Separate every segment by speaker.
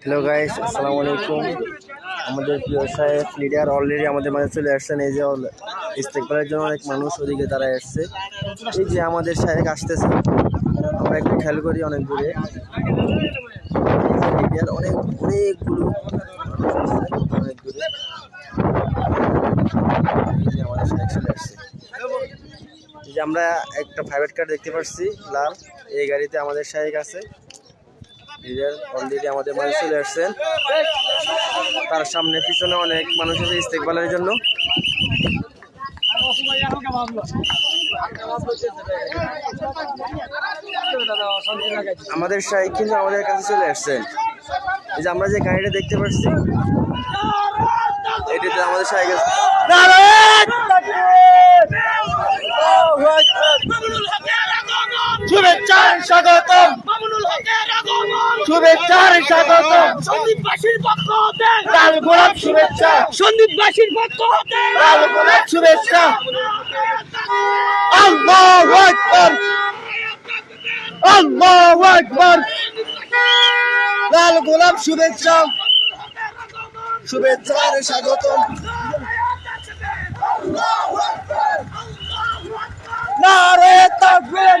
Speaker 1: Hello guys আসসালামু আলাইকুম আমাদের প্রিয় সাহেব লিডার অলরেডি আমাদের মাঝে চলে আসছেন। এই যে ইস্তেকবালের জন্য অনেক মানুষ ওদিকে তারা এসছে। এই যে আমাদের সাহেব আসতেছে। আমরা একটু খেয়াল করি অনেক দূরে। লিডার অনেক অনেকগুলো অনেক দূরে। আমাদের সাহেব চলে আসছে। যে আমরা একটা প্রাইভেট কার দেখতে পাচ্ছি লাল। এই গাড়িতে আমাদের সাহেব আছে। লিডার অলরেডি আমাদের মাঝে চলে আসছেন। তার সামনে, পিছনে অনেক মানুষ আছে ইস্তেকবালের জন্য। আমাদের শাহিক কিন্তু আমাদের কাছে চলে আসছেন। এই যে আমরা যে গাড়িটা দেখতে পাচ্ছি এটাতে আমাদের শাহিক আছে।
Speaker 2: স্বাগতম। শুভেচ্ছার স্বাগতম
Speaker 3: সন্দীপবাসীর পক্ষ হতে।
Speaker 2: লাল গোলাপ শুভেচ্ছা।
Speaker 3: সন্দীপবাসীর পক্ষ হতে।
Speaker 2: লাল গোলাপ শুভেচ্ছা। আল্লাহু আকবার। আল্লাহু আকবার। লাল গোলাপ শুভেচ্ছা। শুভেচ্ছার স্বাগতম নারে তাকবীর।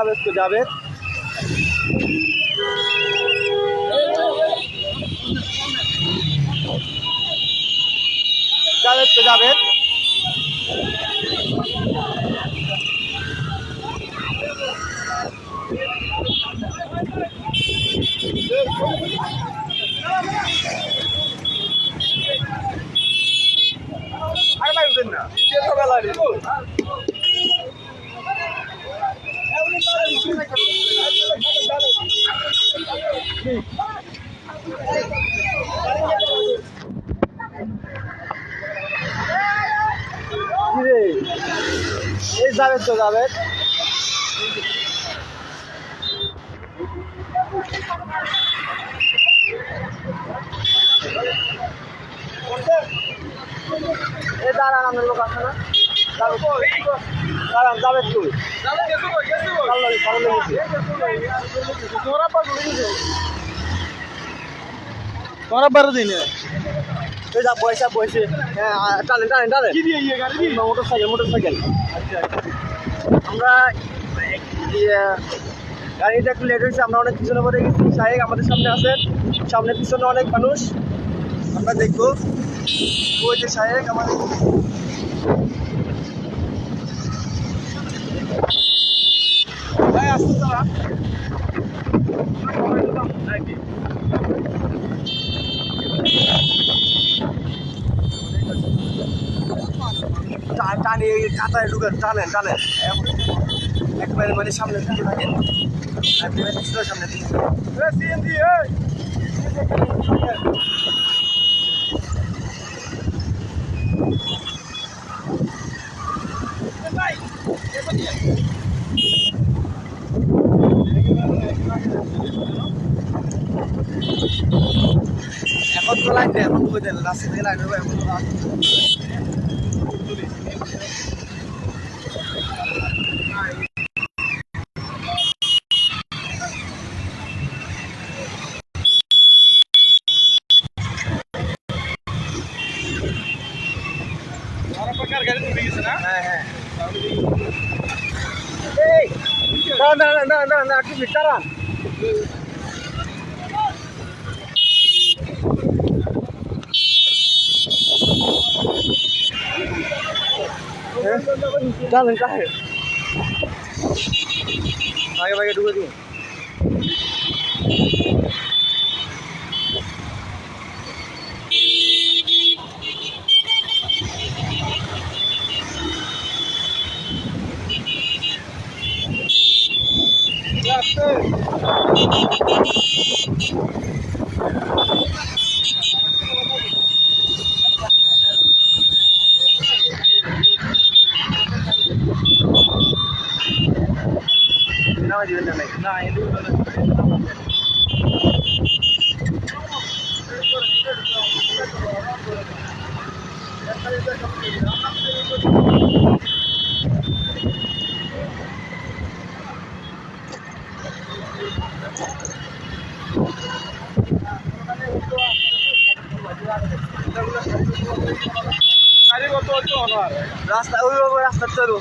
Speaker 2: যাবে তো যাবে। যাবে তো যাবে আর ভাই উঠেন না বেলা কিরে এই যাবে। এই দাঁড়ান আপনার লোক আছে না? দাঁড়ান যাবে তুই তোরা বারো দিন এই যা পয়সা পয়সা হ্যাঁ টানেন টানেন টানেন। মোটর সাইকেল মোটর সাইকেল আমরা গাড়িটা একটু লেট হয়েছে, আমরা অনেক পিছনে পড়ে গেছি। সাহেব আমাদের সামনে আছেন সামনে পিছনে অনেক মানুষ। আমরা দেখব। ওই যে সাহেব আমাদের ভাই, আসতে তারা টা- টানে কাতায় ঢুকেন টানেন টানেন একবারে মানে সামনে দিকে থাকেন সামনে দিকে এখন তো নেই, এখন দেন রাস্তা থেকে লাইন হবে এখন তো লাইন হ্যাঁ হ্যাঁ এই না না না না না না একটু দাঁড়ান Now I do it. Now I
Speaker 1: do it. রাস্তা ওই রাস্তা চলো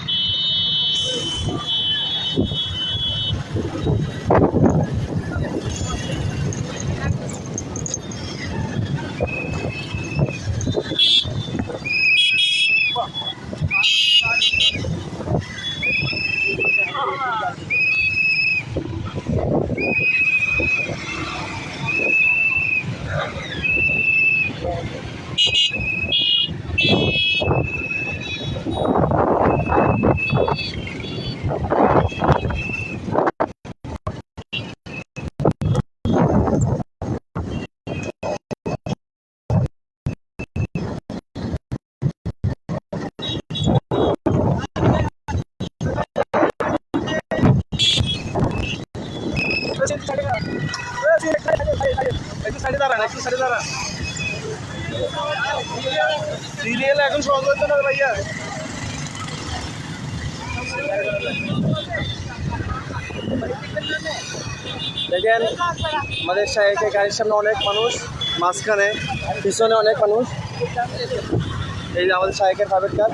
Speaker 1: সাইডে দাঁড়ান, একটু এখন সহজ হচ্ছে ভাইয়া?
Speaker 2: দেখেন, আমাদের গাড়ির সামনে অনেক মানুষ, মাঝখানে, পিছনে অনেক মানুষ। এই যে আমাদের সাইকের প্রাইভেট কার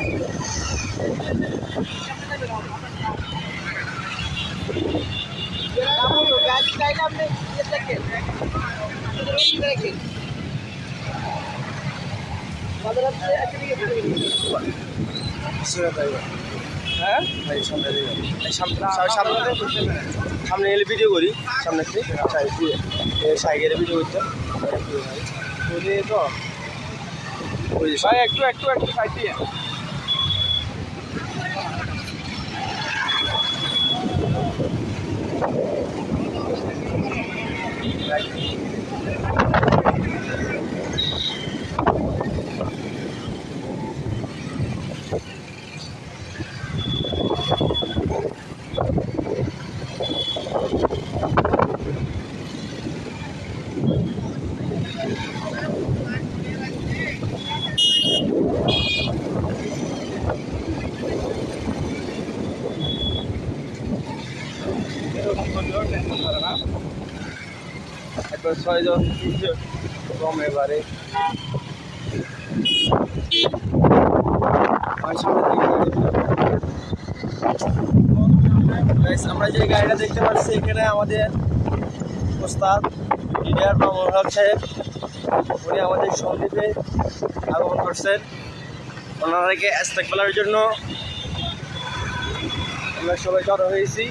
Speaker 1: হ্যাঁ
Speaker 2: ভাই সামনে এলে ভিডিও করি সামনে সাইকেলে ভিডিও করতে।
Speaker 1: তো ভাই একটু একটু একটু সাইড দিয়ে।
Speaker 2: একবার ছয়জন কম এবারে। আমার যে গাড়িটা দেখতে পাচ্ছি, এখানে আমাদের ওস্তাদ লিডার বা মোহাম্মদ সাহেব। উনি আমাদের সঙ্গীতে আগমন করছেন। ওনারাকে ইস্তেকবালের জন্য আমরা সবাই জড়ো হয়েছি।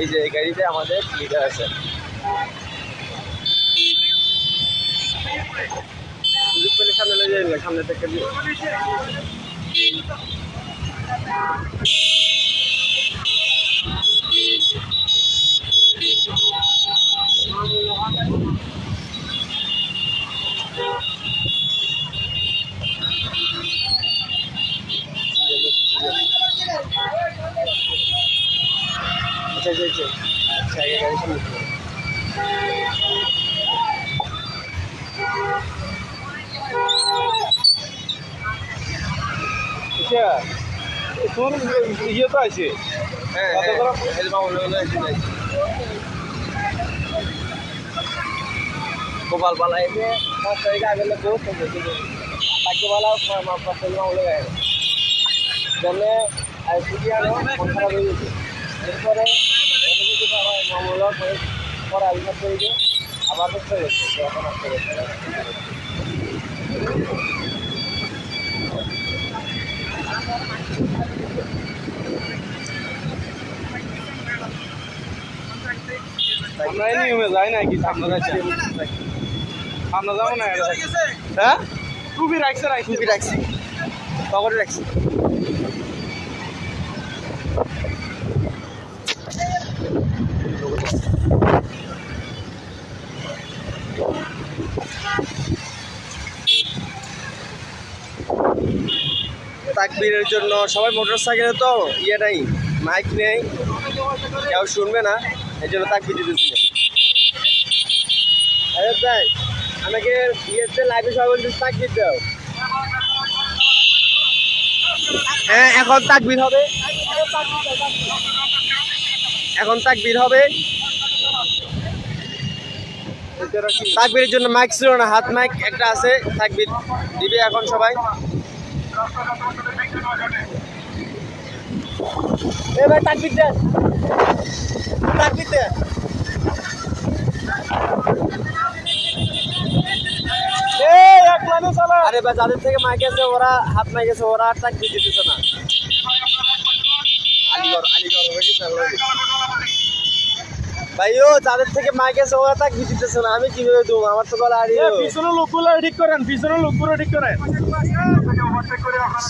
Speaker 2: এই যে গাড়িতে আমাদের লিডার আছে। সামনে সামনে থেকে দিয়ে আচ্ছা আচ্ছা আচ্ছা আচ্ছা আগে গাড়ি সামনে থেকে।
Speaker 1: আচ্ছা তোর ইয়ে তো আছে
Speaker 2: হ্যাঁ
Speaker 1: কত
Speaker 2: হ্যাঁ
Speaker 1: গ্রাম?
Speaker 2: এই যে মামুন হলো এসে যাই গোপাল পালা এসে পাঁচ তারিখ আগে লোক ভাগ্যবালা পাঁচ তারিখ মামুন গায়ে। জন্যে ছুটি আনো মন খারাপ হয়ে গেছে। এরপরে অন্য কিছু আমার পরে আবিষ্কার করে আবার তো গেছে এখন আসতে গেছে
Speaker 1: আমরা নিয়মে যাই না কি আমরা যাচ্ছি। আমরা যাব না হ্যাঁ? টুপি রাখছে রাখছি।
Speaker 2: টুপি রাখছি। পকেটে রাখছি। তাকবীরের জন্য সবাই মোটর সাইকেলে তো ইয়ে নাই মাইক নেই। কেউ শুনবে না এই জন্য তাকবির দিতেছে। ভাই, আমাকে হ্যাঁ এখন তাকবির হবে। এখন তাকবির হবে। তাকবিরের জন্য মাইক ছিল না, হাত মাইক একটা আছে, তাকবির দিবে এখন সবাই। তাকবির দেন তাকবির দেন
Speaker 1: এই এক লাইনে চালা
Speaker 2: আরে ভাই যাদের থেকে মাইক আছে ওরা হাত মাইক আছে ওরা আর দিতেছে না? আলিগড় আলিগড় যাদের থেকে মাইক আছে ওরা দিতেছে না? আমি কীভাবে দেবো? আমার তো গলা
Speaker 1: লোকগুলো ঠিক করেন পিছনের লোকগুলো ঠিক করেন।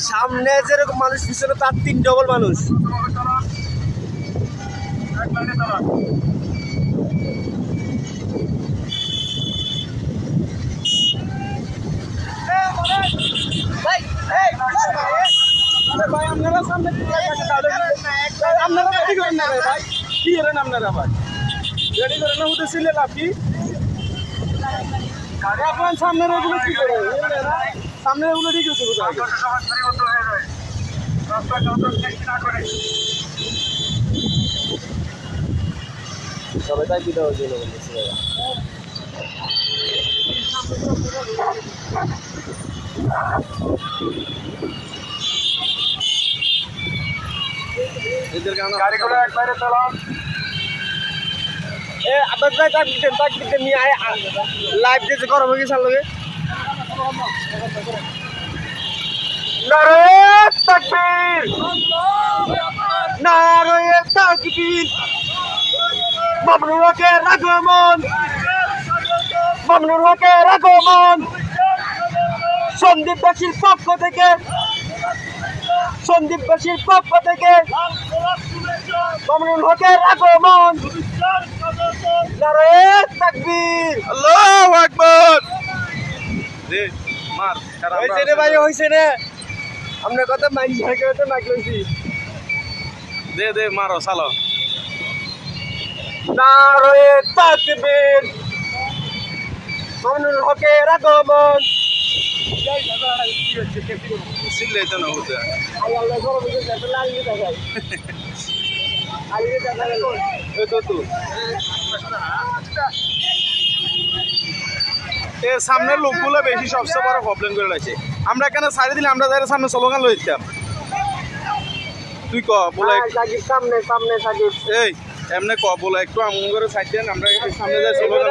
Speaker 2: সামনে যেরকম মানুষ পিছনে তার তিন ডবল মানুষ
Speaker 1: আরে ভাই আপনারা সামনে আপনারা রেডি করেন না ভাই কি করেন আপনারা ভাই রেডি করেন না হতে ছিলে লাভ কি এখন সামনের ওগুলো কি করে কোথায়
Speaker 2: সবাই বলতেছে ভাইয়া।
Speaker 1: গাড়িগুলো একবারে চালান
Speaker 2: এ, আব্বাস ভাই তাকবির দেন তাকবির দেন নিয়ে আয়। লাইভ দিতে গরম হয়ে গেছে লোকে
Speaker 1: নারে তাকবীর। নারে তাকবীর। মামনুর হকের আগমন। মামনুর হকের আগমন। সন্দীপবাসীর পক্ষ থেকে সন্দীপবাসীর পক্ষ থেকে মামনুর হকের আগমন। নারে তাকবীর।
Speaker 2: আল্লাহু আকবার।
Speaker 1: দে মার
Speaker 2: হইছে রে ভাই হইছে রে। আমরা ঝাড়কে
Speaker 1: দে দে মারো চালো। নারে তাকবীর। মামনুল হকের আগমন।
Speaker 4: তো না হতে এ সামনের লোকগুলো বেশি সবচেয়ে বড় প্রবলেম করে রয়েছে আমরা এখানে সারি দিলে আমরা যারা সামনে স্লোগান লই দিতাম। তুই ক বলে
Speaker 2: সাকিব সামনে সামনে সাকিব।
Speaker 4: এই এমনি ক বলে একটু আমন করে সাইড দেন আমরা সামনে যাই স্লোগান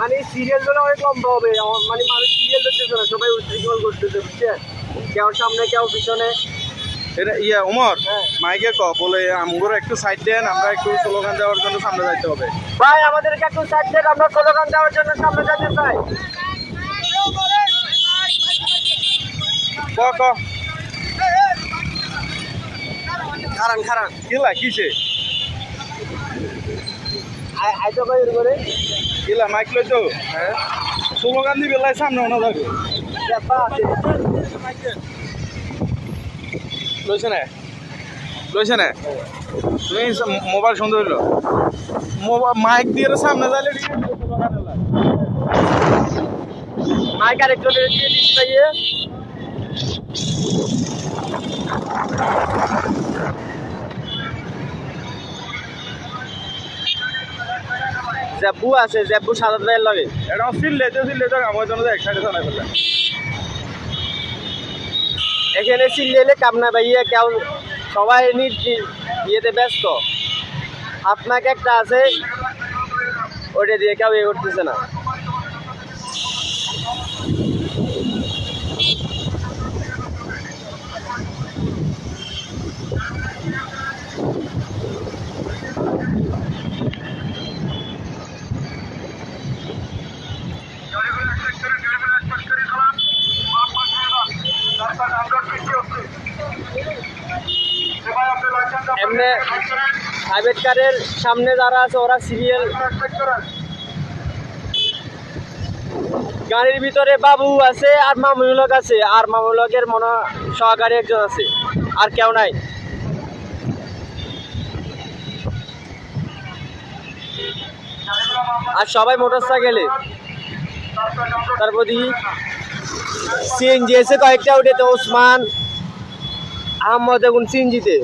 Speaker 2: মানে সিরিয়ালগুলো অনেক লম্বা হবে মানে মানুষ সিরিয়াল দেখতেছে না সবাই উদ্রিকল করতেছে বুঝছেন কেউ সামনে কেউ পিছনে।
Speaker 4: এটা ইয়া ওমর?
Speaker 2: হ্যাঁ।
Speaker 4: মাইকে ক বলে আমগুলো একটু সাইড দেন আমরা একটু স্লোগান দেওয়ার জন্য সামনে যাইতে হবে।
Speaker 2: ভাই আমাদেরকে একটু সাইড দেন আমরা স্লোগান দেওয়ার জন্য সামনে যেতে চাই।
Speaker 4: ক ক।
Speaker 2: খারান খারান।
Speaker 4: কিলা কিসে?
Speaker 2: করে
Speaker 4: মাইক লই তো হ্যাঁ। স্লোগান দিবে লাই সামনে ওনা যাবে? লইছে না লইছে না তুমি মোবাইল সুন্দর হইল মোবাইল মাইক দিয়ে সামনে যাইলে।
Speaker 2: মাইক আর একটু দিয়ে ভাইয়ে আছে জেব্বু সাদা ভাইয়ের লাগে।
Speaker 4: এটা সিল তো আমার জন্য এক সাইডে চালাই ফেললাম
Speaker 2: এখানে কাম কামনা ভাইয়া কেউ সবাই ইয়েতে ব্যস্ত। আপনাকে একটা আছে ওইটা দিয়ে কেউ ইয়ে করতেছে না। প্রাইভেট কারের সামনে যারা আছে, ওরা সিরিয়াল গাড়ির ভিতরে বাবু আছে আর মামুলক আছে। আর মামুলকের মনে সহকারী একজন আছে। আর কেউ নাই। আর সবাই মোটর সাইকেলে তারপর দেখি সিএনজি এসে কয়েকটা উঠেতে ওসমান আহমদ এখন সিএনজিতে।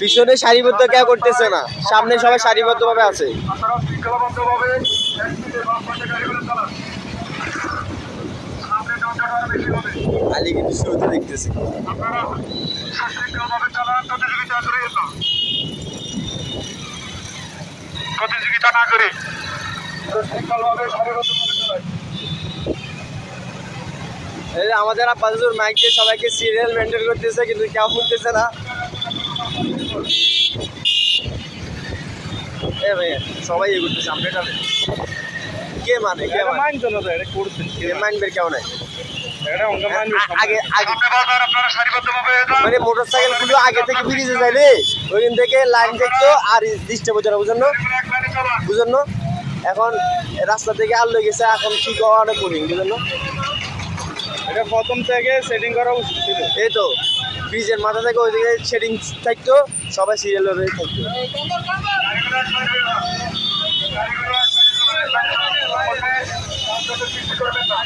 Speaker 2: পিছনে সারিবদ্ধ কেউ করতেছে না। সামনে সবাই সারিবদ্ধ ভাবে আছে
Speaker 4: প্রতিযোগিতা না করে চালান
Speaker 2: এই যে আমাদের আপাতত মাইক দিয়ে সবাইকে সিরিয়াল মেনটেন করতেছে কিন্তু কেউ শুনতেছে না। এ ভাই সবাই এ করতেছে আপনি কে মানে কে মানে?
Speaker 1: মানতো না এটা করছেন
Speaker 2: কে মানবে কেউ নাই।
Speaker 1: মানবে
Speaker 2: মানে মোটর সাইকেলগুলো আগে থেকে ব্রিজে যাইলে ওইখান থেকে লাইন দেখতো আর ডিস্টার্ব হতো না বুঝলেন না? এখন রাস্তা থেকে আলো গেছে এখন ঠিক হওয়া অনেক কঠিন বুঝলেন না?
Speaker 1: এটা প্রথম থেকে সেটিং করা উচিত ছিল।
Speaker 2: এই তো ব্রিজের মাথা থেকে ওইদিকে শেডিং থাকতো সবাই সিরিয়াল ভাবে থাকতো।
Speaker 4: এক লাইনে যান গাড়িগুলো এক লাইনে চালান এক লাইনে চালান যানজটের সৃষ্টি করবেন না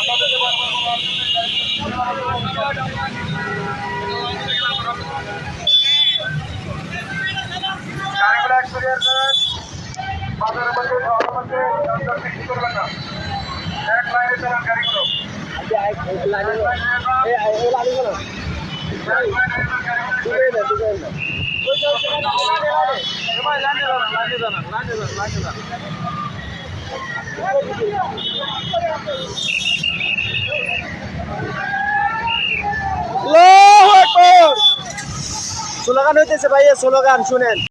Speaker 4: আপনাদের বারবার বলা গাড়িগুলো এক ক্লিয়ার করেন বাজারের মধ্যে শহরের মধ্যে যানজট সৃষ্টি করবেন না এক লাইনে চালান গাড়িগুলো এক লাইনে যান
Speaker 2: স্লোগান হইতেছে ভাইয়া স্লোগান শুনেন।